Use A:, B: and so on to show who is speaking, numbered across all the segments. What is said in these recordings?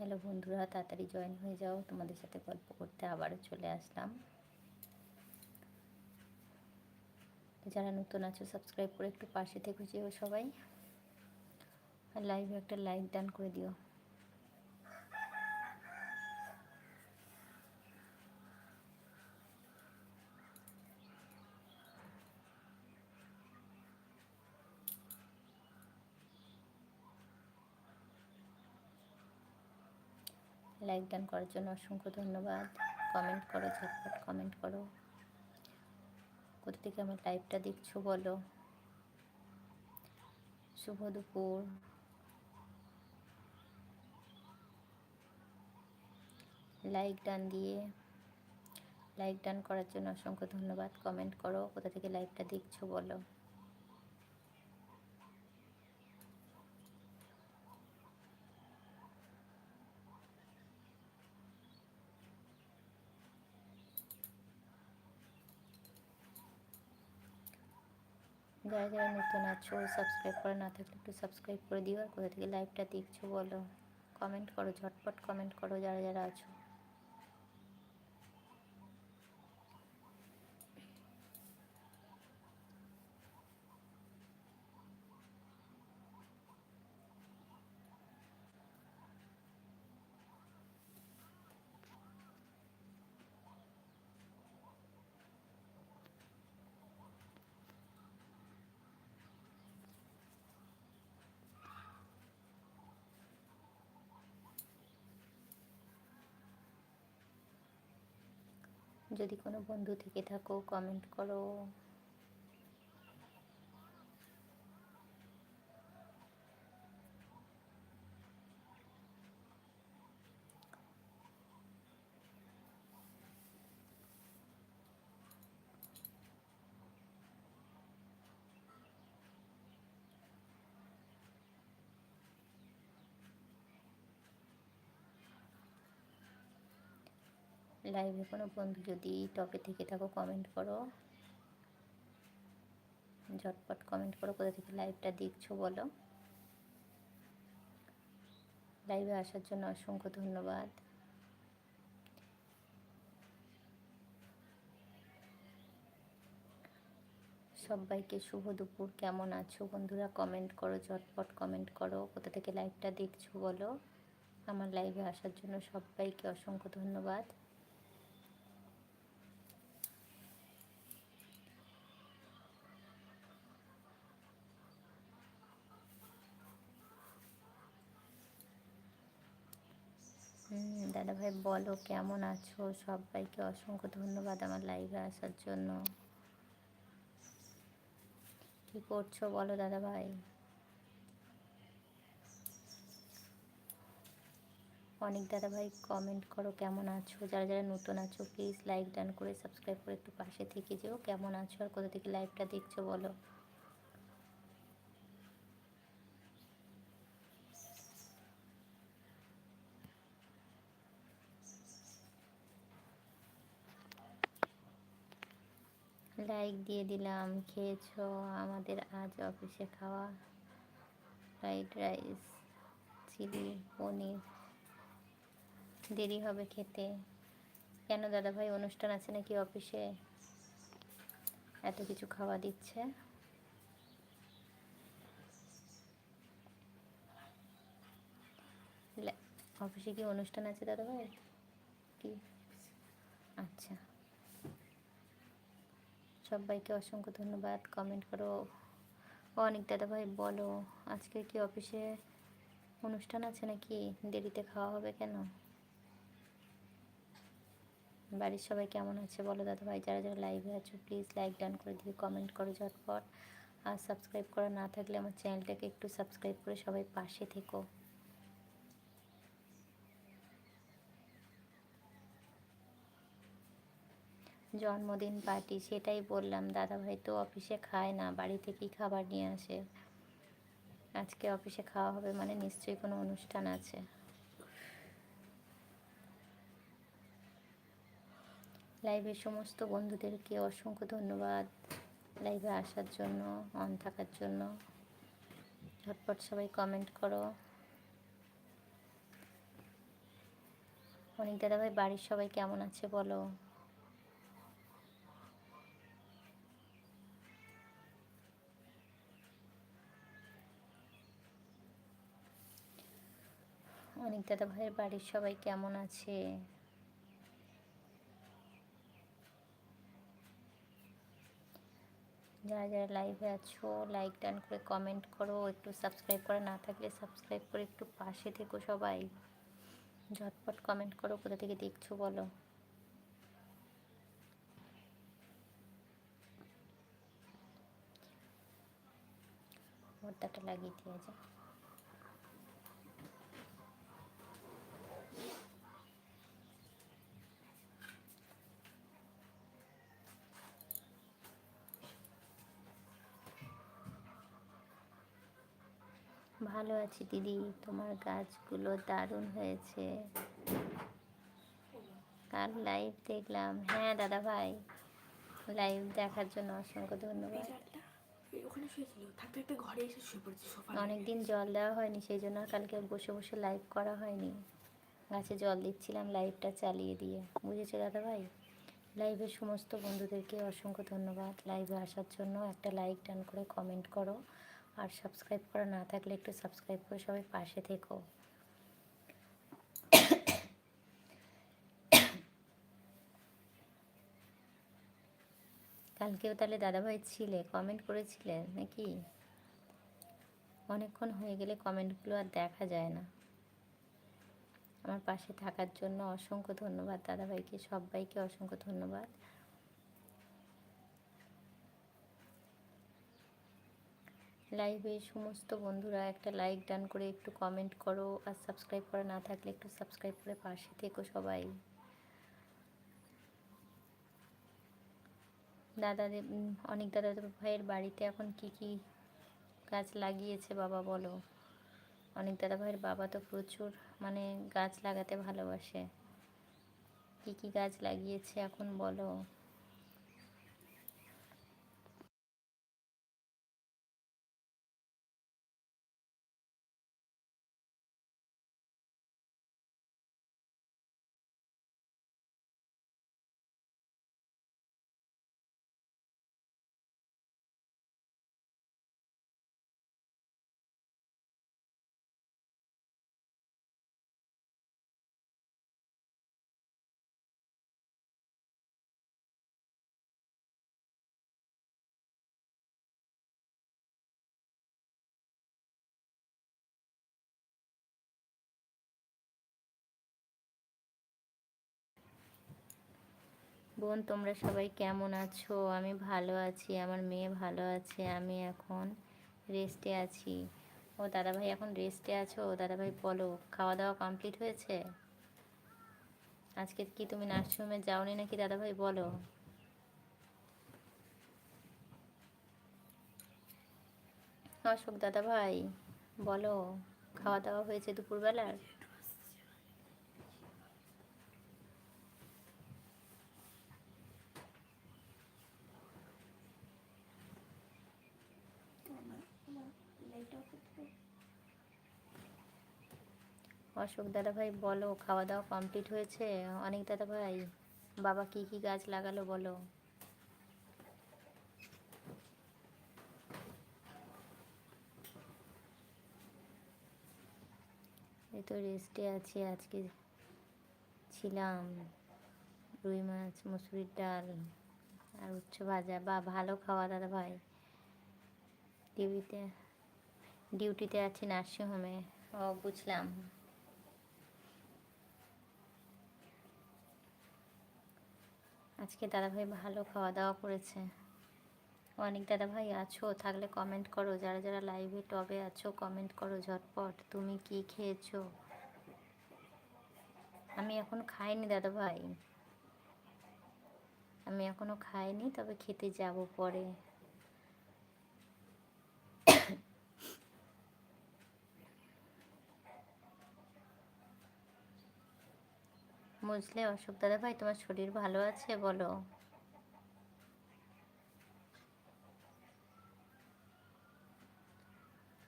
A: Hello বন্ধুরা, তাড়াতাড়ি join হয়ে যাও। তোমাদের সাথে গল্প করতে আবারও চলে আসলাম। যারা নতুন আছো সাবস্ক্রাইব করে একটু পাশে থেকে যেও সবাই। আর লাইভে একটা লাইক ডান করে দিও। লাইক ডান করার জন্য অসংখ্য ধন্যবাদ। কমেন্ট করো, ঝটপট কমেন্ট করো। কোথা থেকে আমার লাইভটা দেখছ বলো? শুভ দুপুর। লাইক ডান দিয়ে। লাইক ডান করার জন্য অসংখ্য ধন্যবাদ। কমেন্ট করো, কোথা থেকে লাইভটা দেখছ বলো? যারা যারা নতুন আছো সাবস্ক্রাইব করে না থাকলে একটু সাবস্ক্রাইব করে দিও। আর কোথা থেকে লাইভটা দেখছ বলো? কমেন্ট করো, ঝটপট কমেন্ট করো যারা যারা আছো। যদি কোনো বন্ধু থেকে থাকো কমেন্ট করো। লাইভে কোনো বন্ধু যদি টপে থেকে থাকো কমেন্ট করো। ঝটপট কমেন্ট করো, কোথা থেকে লাইভটা দেখছ বলো। লাইভে আসার জন্য অসংখ্য ধন্যবাদ। সবাইকে শুভ দুপুর, কেমন আছো বন্ধুরা? কমেন্ট করো, ঝটপট কমেন্ট করো, কোথা থেকে লাইভটা দেখছ বলো। আমার লাইভে আসার জন্য সবাইকে অসংখ্য ধন্যবাদ। দাদা ভাই, বলো কেমন আছো? সবাইকে অসংখ্য ধন্যবাদ আমার লাইভে আসার জন্য। কি করছ বলো দাদা ভাই? অনেক দাদা ভাই কমেন্ট করো কেমন আছো? যারা যারা নতুন আছো প্লিজ লাইক ডান করে সাবস্ক্রাইব করে একটু পাশে থেকে যেও। কেমন আছো আর কোথা থেকে লাইভটা দেখছ বলো? লাইক দিয়ে দিলাম, খেয়েছ, আমাদের আজ অফিসে খাওয়া। Fried rice chilli, paneer. দেরি হবে খেতে। কেন দাদা ভাই অনুষ্ঠান আছে নাকি অফিসে? এত কিছু খাওয়া দিচ্ছে। অফিসে কি অনুষ্ঠান আছে দাদা ভাই কি? আচ্ছা। সবাইকে অসংখ্য ধন্যবাদ। কমেন্ট করো। অনেক দাদা ভাই, বলো, আজকে কি অফিসে অনুষ্ঠান আছে নাকি? দেরিতে খাওয়া হবে কেন? বাড়ির সবাই কেমন আছে? বলো দাদা ভাই, যারা যারা লাইভে আছো প্লিজ লাইক ডান করে দিয়ে কমেন্ট করো ঝটপট। আর সাবস্ক্রাইব করা না থাকলে আমার চ্যানেলটাকে একটু সাবস্ক্রাইব করে সবাই পাশে থেকো। জন্মদিন পার্টি, সেটাই বললাম, দাদাভাই তো অফিসে খায় না, বাড়ি থেকেই খাবার নিয়ে আসে। আজকে অফিসে খাওয়া হবে মানে নিশ্চয়ই কোনো অনুষ্ঠান আছে। লাইভের সমস্ত বন্ধুদেরকে অসংখ্য ধন্যবাদ লাইভে আসার জন্য অন থাকার জন্য। ঝটপট সবাই কমেন্ট করো। অনেক দাদা ভাই বাড়ির সবাই কেমন আছে বলো? অনেক দাদা ভাইয়ের বাড়ির সবাই কেমন আছে? যারা যারা লাইভে আছো লাইক ডান করে কমেন্ট করো, একটু সাবস্ক্রাইব করা না থাকলে সাবস্ক্রাইব করে একটু পাশে থেকো সবাই। ঝটপট কমেন্ট করো, কোথা থেকে দেখছ বলো। পর্দাটা লাগিয়ে দিয়ে যায় ভালো আছি দিদি। তোমার গাছগুলো দারুণ হয়েছে। কাল লাইভ দেখলাম। হ্যাঁ দাদা ভাই। লাইভ দেখার জন্য অসংখ্য ধন্যবাদ। অনেকদিন জল দেওয়া হয়নি সেই জন্য কালকে বসে বসে লাইভ করা হয়নি। গাছে জল দিচ্ছিলাম লাইভটা চালিয়ে দিয়ে। বুঝেছ দাদা ভাই? লাইভের সমস্ত বন্ধুদেরকে অসংখ্য ধন্যবাদ। লাইভে আসার জন্য একটা লাইক ডান করে কমেন্ট করো। আর সাবস্ক্রাইব করা না থাকলে একটু সাবস্ক্রাইব করে সবাই পাশে থেকো। কালকেও তাহলে দাদাভাই ছিলে কমেন্ট করেছিলেন নাকি? অনেকক্ষণ হয়ে গেলে কমেন্টগুলো আর দেখা যায় না। আমার পাশে থাকার জন্য অসংখ্য ধন্যবাদ দাদাভাইকে, সবাইকে অসংখ্য ধন্যবাদ। লাইভে সমস্ত বন্ধুরা একটা লাইক ডান করে একটু কমেন্ট করো আর সাবস্ক্রাইব করা না থাকলে একটু সাবস্ক্রাইব করে পাশে থেকো সবাই। দাদাদের অনেক দাদা ভাইয়ের বাড়িতে এখন কি কি গাছ লাগিয়েছে বাবা বলো? অনেক দাদা ভাইয়ের বাবা তো প্রচুর মানে গাছ লাগাতে ভালোবাসে। কি কি গাছ লাগিয়েছে এখন বলো? বোন, তোমরা সবাই কেমন আছো? আমি ভালো আছি, আমার মেয়ে ভালো আছে, আমি এখন রেস্টে আছি। ও দাদাভাই এখন রেস্টে আছো? দাদাভাই বলো খাওয়া দাওয়া কমপ্লিট হয়েছে? আজকে কি তুমি নার্সিংহোমে যাওনি নাকি দাদাভাই, বলো। অশোক দাদাভাই, বলো খাওয়া দাওয়া হয়েছে দুপুরবেলার? অশোক দাদা ভাই, বলো খাওয়া দাওয়া কমপ্লিট হয়েছে? অনেক দাদা ভাই, বাবা কি কি গাছ লাগালো বলো? এই তো রেস্টে আছি, আজকে ছিলাম রুই মাছ, মুসুরির ডাল আর উচ্চ ভাজা। বা, ভালো খাওয়া দাদা ভাই। ডিউটিতে ডিউটিতে আছি নার্সিংহোমে ও, বুঝলাম। আজকে দাদাভাই ভালো খাওয়া দাওয়া করেছে। অনেক দাদাভাই আছো, থাকলে কমেন্ট করো। যারা যারা লাইভে টবে আছো কমেন্ট করো ঝটপট। তুমি কি খেয়েছো? আমি এখন খাইনি দাদাভাই। আমি এখনও খাইনি, তবে খেতে যাব পরে। বুঝলে, অশোক দাদা ভাই, তোমার শরীর ভালো আছে বলো।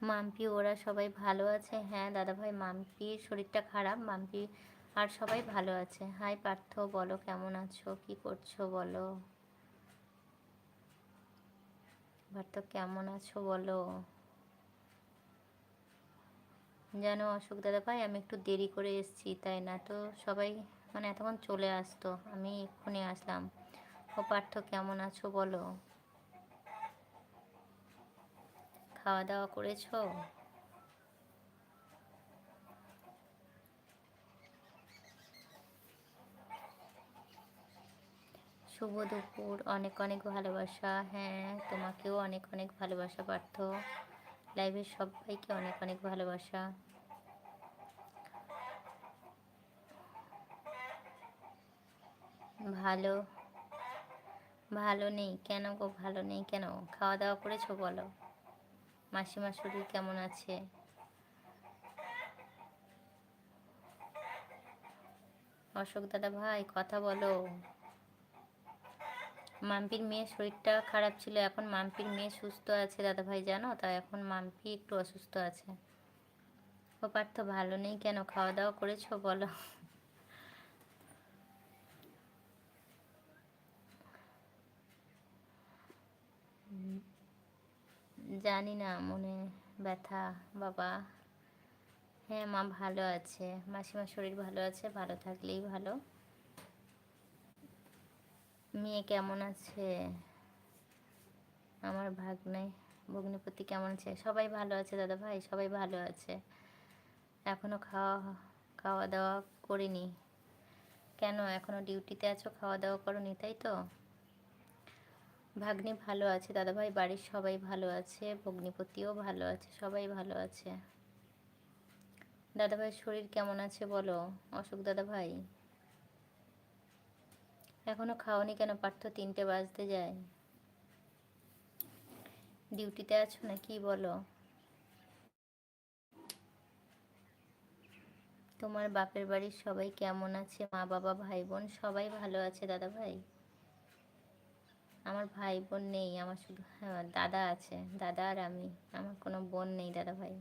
A: মাম্পি, ওরা সবাই ভালো আছে? হ্যাঁ দাদা ভাই, মাম্পির শরীরটা খারাপ, মাম্পি আর সবাই ভালো আছে। হাই পার্থ, বলো কেমন আছো? কি করছ বলো? পার্থ কেমন আছো বলো? জানো অশোক দাদা ভাই, আমি একটু দেরি করে এসেছি, তাই না? তো সবাই মানে এতক্ষণ চলে আসতো, আমি এক্ষুনি আসলাম। ও পার্থ, কেমন আছো বলো? খাওয়া দাওয়া করেছ? শুভ দুপুর, অনেক অনেক ভালোবাসা। হ্যাঁ তোমাকেও অনেক অনেক ভালোবাসা পার্থ। লাইভের সবাইকে অনেক অনেক ভালোবাসা। ভালো। ভালো নেই কেন গো? ভালো নেই কেন? খাওয়া দাওয়া করেছ বলো। মাসিমা শরীর কেমন আছে? অশোক দাদা ভাই, কথা বলো। মাম্পির মেয়ের শরীরটা খারাপ ছিল, এখন মাম্পির মেয়ে সুস্থ আছে দাদা ভাই, জানো? তা এখন মাম্পি একটু অসুস্থ আছে। ও পার্থ, ভালো নেই কেন? খাওয়া দাওয়া করেছ? বলো। জানি না, মনে ব্যথা, বাবা। হ্যাঁ মা ভালো আছে। মাসিমার শরীর ভালো আছে, ভালো থাকলেই ভালো। মেয়ে কেমন আছে? আমার ভাগ্নে, ভগ্নিপতি কেমন আছে? সবাই ভালো আছে দাদা ভাই, সবাই ভালো আছে। এখনও খাওয়া খাওয়া দাওয়া করিনি। কেন, এখনও ডিউটিতে আছো, খাওয়া দাওয়া করনি, তাই তো? ভাগ্নি ভালো আছে দাদা ভাই বাড়ির সবাই ভালো আছে, ভগ্নিপতিও ভালো আছে, সবাই ভালো আছে। দাদা ভাইয়ের শরীর কেমন আছে বলো? অশোক দাদা ভাই এখনও খাওনি কেন? পার্থ তিনটে বাজতে যায়। ডিউটিতে আছো না কি বলো? তোমার বাপের বাড়ির সবাই কেমন আছে? মা বাবা ভাই বোন সবাই ভালো আছে দাদা ভাই আমার ভাই বোন নেই, আমার শুধু হ্যাঁ দাদা আছে, দাদা আর আমি, আমার কোনো বোন নেই দাদা ভাই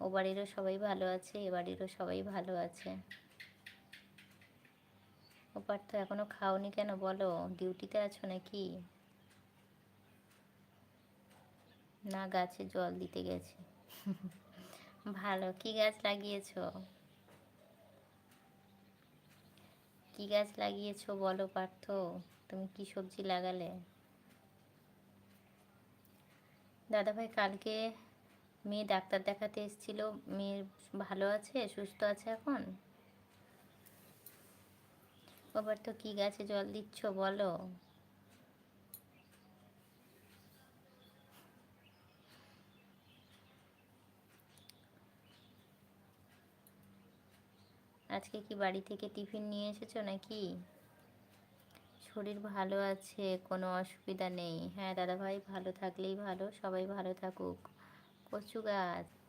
A: ও বাড়িরও সবাই ভালো আছে, এ বাড়িরও সবাই ভালো আছে। ও পার্থ এখনও খাওনি কেন বলো? ডিউটিতে আছো নাকি? না, গাছে জল দিতে গেছে। ভালো, কি গাছ লাগিয়েছো? কি গাছ লাগিয়েছো বলো পার্থ? তুমি কি সবজি লাগালে? দাদা ভাই কালকে মেয়ে ডাক্তার দেখাতে এসেছিল। মেয়ে ভালো আছে, সুস্থ আছে এখন? ওবার তো কি গাছে জল দিচ্ছ বলো? আজকে কি বাড়ি থেকে টিফিন নিয়ে এসেছ নাকি? শরীর ভালো আছে, কোনো অসুবিধা নেই। হ্যাঁ দাদাভাই, ভালো থাকলেই ভালো, সবাই ভালো থাকুক। কচু গাছ।